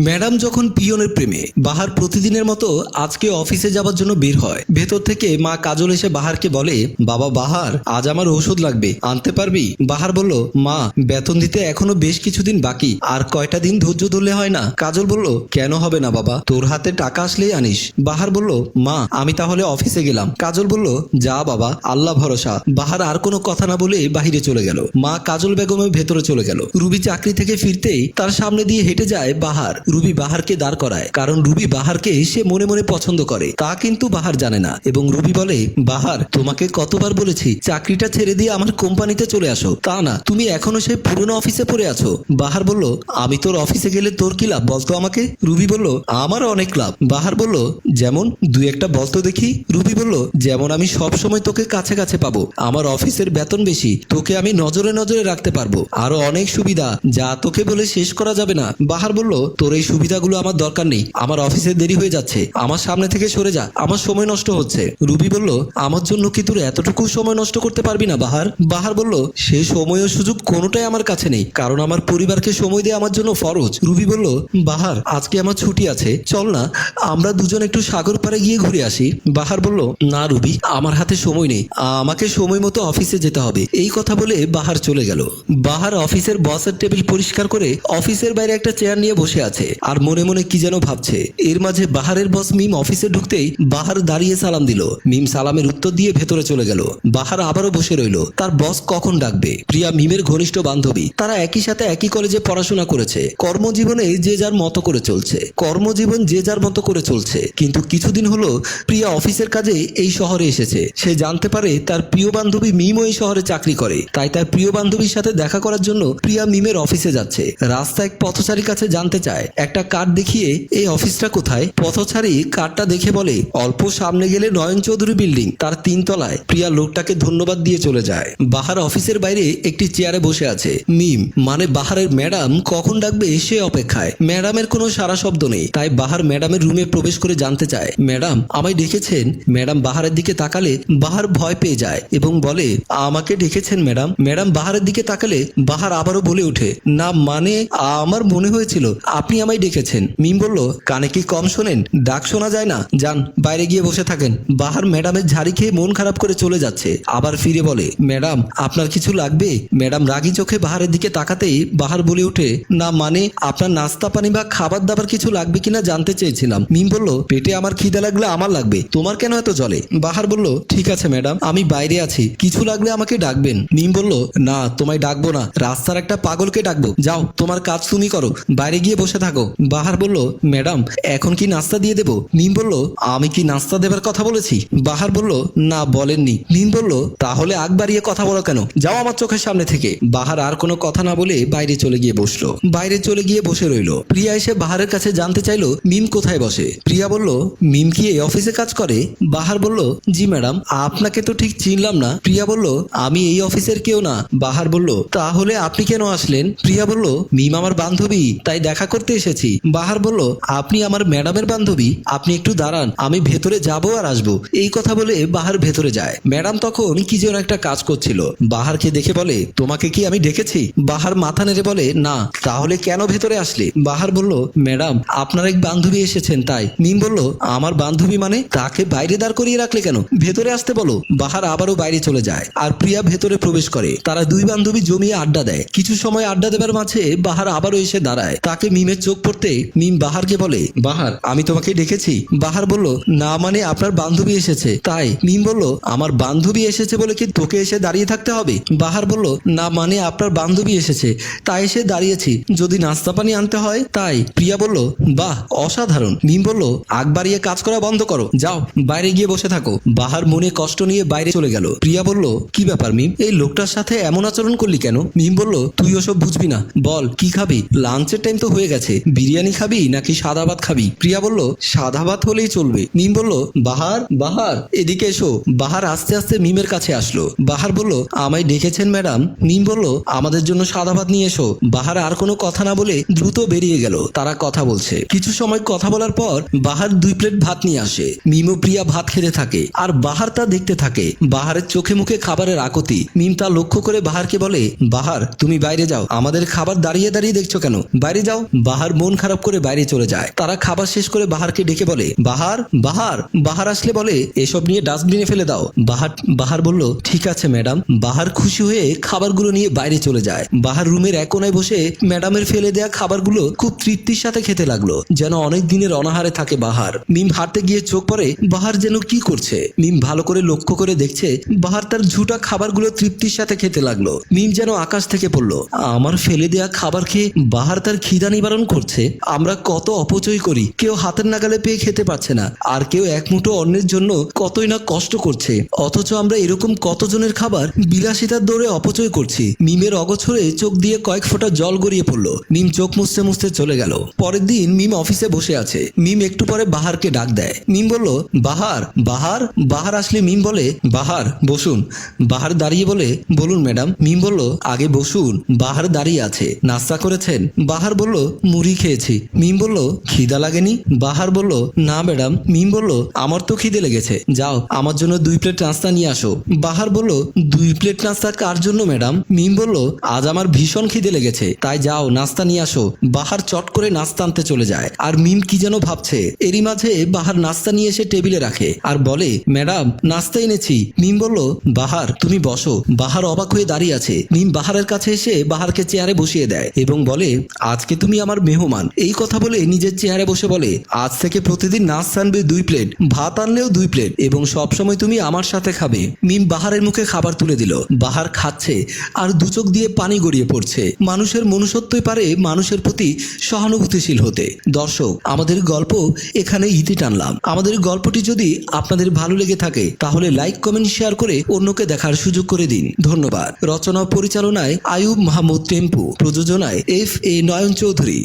Madam যখন পিয়নের প্রেমে, বাহার প্রতিদিনের মতো আজকে অফিসে যাবার জন্য বের হয়। ভেতর থেকে মা কাজল এসে বাহারকে বলে, বাবা বাহার, আজ আমার ওষুধ লাগবে, আনতে পারবি? বাহার বলল, মা, বেতন দিতে এখনও বেশ কিছুদিন বাকি, আর কয়টা দিন ধৈর্য ধরলে হয় না? কাজল বলল, কেন হবে না বাবা, তোর হাতে টাকা আসলেই আনিস। বাহার বলল, মা, আমি তাহলে অফিসে গেলাম। কাজল বলল, যা বাবা, আল্লাহ ভরসা। বাহার আর কোনো কথা না বলে বাহিরে চলে গেল। মা কাজল বেগমের ভেতরে চলে গেল। রুবি চাকরি থেকে ফিরতেই তার সামনে দিয়ে হেঁটে যায় বাহার। রুবি বাহারকে দাঁড় করায়। কারণ রুবি বাহারকে সে মনে মনে পছন্দ করে। তা কিন্তু বাহার জানে না। এবং রুবি বলে, বাহার, তোমাকে কতবার বলেছি, চাকরিটা ছেড়ে দিয়ে আমার কোম্পানিতে চলে আসো। তা না, তুমি এখনও সেই পুরনো অফিসে পড়ে আছো। বাহার বলল, আমি তোর অফিসে গেলে তোর কি লাভ বলতো আমাকে? রুবি বলল আমার অনেক লাভ। বাহার বলল, যেমন, দুই একটা বলতো দেখি। রুবি বলল, যেমন আমি সব সময় তোকে কাছে কাছে পাবো। আমার অফিসের বেতন বেশি, তোকে আমি নজরে নজরে রাখতে পারব। আরও অনেক সুবিধা, যা তোকে বলে শেষ করা যাবে না। বাহার বলল, তোর এই সুবিধাগুলো আমার দরকার নেই। আমার অফিসে দেরি হয়ে যাচ্ছে। আমার সামনে থেকে সরে যা। আমার সময় নষ্ট হচ্ছে। রুবি বলল, আমার জন্য কি তোর এতটুকু সময় নষ্ট করতে পারবি না, বাহার? বাহার বলল, সে সময় ও সুযোগ কোনোটাই আমার কাছে নেই, কারণ আমার পরিবারকে সময় দেওয়া আমার জন্য ফরজ। রুবি বলল, বাহার, আজকে আমার ছুটি আছে। চল না, আমরা দুজন একটু সাগর পাড়ে গিয়ে ঘুরে আসি। বাহার বলল, না রুবি, আমার হাতে সময় নেই। আমাকে সময় মতো অফিসে যেতে হবে। এই কথা বলে বাহার চলে গেল। বাহার অফিসের বসের টেবিল পরিষ্কার করে অফিসের বাইরে একটা চেয়ার নিয়ে বসে আছে। আর মনে মনে কি যেন ভাবছে? এর মাঝে বাহারের বস মিম অফিসে ঢুকতেই বাহার দাঁড়িয়ে সালাম দিল। মিম সালামের উত্তর দিয়ে ভেতরে চলে গেল। বাহার আবারও বসে রইল। তার বস কখন ডাকবে? প্রিয়া মিমের ঘনিষ্ঠ বান্ধবী। তারা একই সাথে একই কলেজে পড়াশোনা করেছে। কর্মজীবনে যে যার মতো করে চলছে। কর্মজীবন যে যার মতো করে চলছে। কিন্তু কিছুদিন হলো প্রিয়া অফিসের কাজে এই শহরে এসেছে। সে জানতে পারে তার প্রিয় বান্ধবী মিমও এই শহরে চাকরি করে। তাই তার প্রিয় বান্ধবীর সাথে দেখা করার জন্য প্রিয়া মিমের অফিসে যাচ্ছে। রাস্তা এক পথচারীর কাছে জানতে চায়। একটা কার্ড দেখিয়ে এই অফিসটা কোথায়? পথচারী কার্ডটা দেখে বলে, অল্প সামনে গেলে নয়ন চৌধুরী বিল্ডিং, তার তিনতলায়। প্রিয়া লোকটাকে ধন্যবাদ দিয়ে চলে যায়। বাহার অফিসের বাইরে একটি চেয়ারে বসে আছে। মিম মানে বাহারের ম্যাডাম, কখন ডাকবে সে অপেক্ষায়। ম্যাডামের কোনো সারা শব্দ নেই, তাই বাহার ম্যাডামের রুমে প্রবেশ করে জানতে চায়। ম্যাডাম, আমায় ডেকেছেন? ম্যাডাম বাহারের দিকে তাকালে বাহার ভয় পেয়ে যায় এবং বলে, আমাকে ডেকেছেন ম্যাডাম। ম্যাডাম বাহারের দিকে তাকালে বাহার আবারও বলে ওঠে, না মানে আমার মনে হয়েছিল, আপনি আমায় ডেকেছেন। মিম বলল, কানে কি কম শোনেন? ডাক শোনা যায় না। যান, বাইরে গিয়ে বসে থাকেন। বাহার ম্যাডামের ঝাড়ি খেয়ে মন খারাপ করে চলে যাচ্ছে। আবার ফিরে বলে, ম্যাডাম, আপনার কিছু লাগবে? ম্যাডাম রাগী চোখে বাহারের দিকে তাকাতেই বাহার বলে ওঠে না মানে আপনার নাস্তা পানি বা খাবার দাবার কিছু লাগবে কিনা জানতে চেয়েছিলাম। মিম বলল, পেটে আমার খিদে লাগলে আমার লাগবে। তোমার কেন এত জলে বাহার বলল, ঠিক আছে ম্যাডাম, আমি বাইরে আছি। কিছু লাগলে আমাকে ডাকবেন। মিম বলল, না, তোমায় ডাকবো না। রাস্তার একটা পাগলকে ডাকবো। যাও, তোমার কাজ তুমি করো। বাইরে গিয়ে বসে থাকো বাহার বলল, ম্যাডাম, এখন কি নাস্তা দিয়ে দেবো? মিম বলল, আমি কি নাস্তা দেবার কথা বলেছি? বাহার বলল, না, বলেননি। মিম বলল, তাহলে আগ বাড়িয়ে কথা বলো কেন? যাও আমার চোখের সামনে থেকে। বাহার আর কোনো কথা না বলে বাইরে চলে গিয়ে বসল। বাইরে চলে গিয়ে বসে রইল। প্রিয়া এসে বাহারের কাছে জানতে চাইলো, মিম কোথায় বসে? প্রিয়া বলল, মিম কি এই অফিসে কাজ করে? বাহার বলল, জি, ম্যাডাম, আপনাকে তো ঠিক চিনলাম না। প্রিয়া বলল, আমি এই অফিসের কেউ না। বাহার বলল, তাহলে আপনি কেন আসলেন? প্রিয়া বলল, মিম আমার বান্ধবী, তাই দেখা করতে এসেছি। বাহার বলল, আপনি আমার ম্যাডামের বান্ধবী, আপনি একটু দাঁড়ান, আমি ভেতরে যাব আর আসব। এই কথা বলে বাহার ভেতরে যায়। ম্যাডাম তখন কি যেন একটা কাজ করছিল। বাহারকে দেখে বলে, তোমাকে কি আমি ডেকেছি? বাহার মাথা নেড়ে বলে, না, তাহলে কেন ভেতরে আসলে? বাহার বলল, ম্যাডাম, আপনার এক বান্ধবী এসেছেন, তাই। মিম বলল, আমার বান্ধবী মানে তাকে বাইরে দাঁড় করিয়ে রাখলে কেন? ভেতরে আসতে বলো। বাহার আবারও বাইরে চলে যায় আর প্রিয়া ভেতরে প্রবেশ করে। তারা দুই বান্ধবী জমিয়ে আড্ডা দেয়। কিছু সময় আড্ডা দেবার মাঝে বাহার আবারও এসে দাঁড়ায়। তাকে মিমের চোখ পড়তে মিম বাহারকে বলে, বাহার, আমি তোমাকে ডেকেছি। বাহার বলল, না মানে আপনার বান্ধবী এসেছে। তাই? মিম বলল, আমার বান্ধবী এসেছে বলে কি তোকে এসে দাঁড়িয়ে থাকতে হবে? বাহার বলল, না মানে আপনার বান্ধবী এসেছে, তাই এসে দাঁড়িয়েছি। যদি নাস্তা পানি আনতে হয়, তাই। প্রিয়া বলল, বাহ, অসাধারণ। মিম বলল, আগ বাড়িয়ে কাজ করা বন্ধ করো, যাও, বাইরে গিয়ে বসে থাকো। বাহার মনে কষ্ট নিয়ে বাইরে চলে গেল। প্রিয়া বলল, কি ব্যাপার মিম? এই লোকটার সাথে এমন আচরণ করলি কেন? মিম বলল, তুই ওসব বুঝবি না। বল, কি খাবি? লাঞ্চের টাইম তো হয়ে গেছে। বিরিয়ানি খাবি নাকি সাদা ভাত খাবি? প্রিয়া বলল, সাদা ভাত হলেই চলবে। মিম বলল, বাহার বাহার। এদিকে এসো। বাহার আস্তে আস্তে মিমের কাছে আসলো। বাহার বলল, আমায় ডেকেছেন ম্যাডাম। মিম বলল, আমাদের জন্য সাদা ভাত নিয়ে এসো। বাহার আর কোনো কথা না বলে দ্রুত বেরিয়ে গেল। তারা কথা বলছে। কিছু সময় কথা বলার পর বাহার দুই প্লেট ভাত নিয়ে আসে। মিম ও প্রিয়া ভাত খেতে থাকে। আর বাহার তা দেখতে থাকে। বাহারের চোখে মুখে খাবারের আকতি। মিম তা লক্ষ্য করে বাহারকে বলে, বাহার, তুমি বাইরে যাও। আমাদের খাবার দাঁড়িয়ে দাঁড়িয়ে দেখছ কেন? বাইরে যাও। বাহার বাহার মন খারাপ করে বাইরে চলে যায়। তারা খাবার শেষ করে বাহারকে ডেকে বলে, বাহার বাহার। বাহার আসলে বলে, এসব নিয়ে ডাস্টবিনে ফেলে দাও। বাহার বাহার বলল, ঠিক আছে, ম্যাডাম। বাহার খুশি হয়ে খাবারগুলো নিয়ে বাইরে চলে যায়। বাহার রুমের এক কোনায় বসে ম্যাডামের ফেলে দেয়া খাবারগুলো খুব তৃপ্তির সাথে খেতে লাগল, যেন অনেক দিনের অনাহারে থাকে বাহার। মিম হাঁটতে গিয়ে চোখ পড়ে, বাহার যেন কি করছে? মিম ভালো করে লক্ষ্য করে দেখছে, বাহার তার ঝুটা খাবারগুলো তৃপ্তির সাথে খেতে লাগল। মিম যেন আকাশ থেকে পড়ল, আমার ফেলে দেয়া খাবার খেয়ে বাহার তার খিদা নিবারণ করছে, আমরা কত অপচয় করি। কেউ হাতের নাগালে পেয়ে খেতে পারছে না, আর কেউ এক মুঠো অন্যের জন্য কতই না কষ্ট করছে। অথচ আমরা এরকম কতজনের খাবার বিলাসিতার দৌড়ে অপচয় করছি। মিমের অগছরে চোখ দিয়ে কয়েক ফোঁটা জল গড়িয়ে পড়ল। মিম চোখ মুছতে মুছতে চলে গেল। পরের দিন মিম অফিসে বসে আছে। মিম একটু পরে বাহারকে ডাক দেয়। মিম বলল, বাহার বাহার বাহার আসলে মিম বলে, বাহার, বসুন। বাহার দাঁড়িয়ে বলে, বলুন ম্যাডাম। মিম বলল, আগে বসুন, বাহার দাঁড়িয়ে আছে, নাস্তা করেছেন? বাহার বলল মুড়ি খেয়েছি। মিম বলল, খিদা লাগেনি? বাহার বলল, না ম্যাডাম। মিম বলল, আমার তো খিদে লেগেছে। যাও, আমার জন্য দুই প্লেট নাস্তা নিয়ে আসো। বাহার বলল, দুই প্লেট নাস্তা কার জন্য ম্যাডাম? মিম বলল, আজ আমার ভীষণ খিদে লেগেছে, তাই যাও, নাস্তা নিয়ে আসো। বাহার চট করে নাস্তা আনতে চলে যায়, আর মিম কি যেন ভাবছে, এরই মাঝে বাহার নাস্তা নিয়ে এসে টেবিলে রাখে, আর বলে, ম্যাডাম, নাস্তা এনেছি। মিম বলল, বাহার, তুমি বসো। বাহার অবাক হয়ে দাঁড়িয়ে আছে। মিম বাহারের কাছে এসে বাহারকে চেয়ারে বসিয়ে দেয় এবং বলে, আজকে তুমি আমার মেহমান। এই কথা বলে নিজের চেয়ারে বসে বলে, আজ থেকে প্রতিদিন নাচ আনবে দুই প্লেট, ভাত আনলেও দুই প্লেট, এবং সব সময় তুমি আমার সাথে খাবে। মিম বাহারের মুখে খাবার তুলে দিল। বাহার খাচ্ছে আর দুচোখ দিয়ে পানি গড়িয়ে পড়ছে। মানুষের মনুষ্যত্বই পারে মানুষের প্রতি সহানুভূতিশীল হতে। দর্শক, আমাদের গল্প এখানে ইতি টানলাম। আমাদের গল্পটি যদি আপনাদের ভালো লেগে থাকে, তাহলে লাইক, কমেন্ট, শেয়ার করে অন্যকে দেখার সুযোগ করে দিন। ধন্যবাদ। রচনা পরিচালনায় আয়ুব মাহমুদ টেম্পু। প্রযোজনায় এফ এ নয়ন চৌধুরী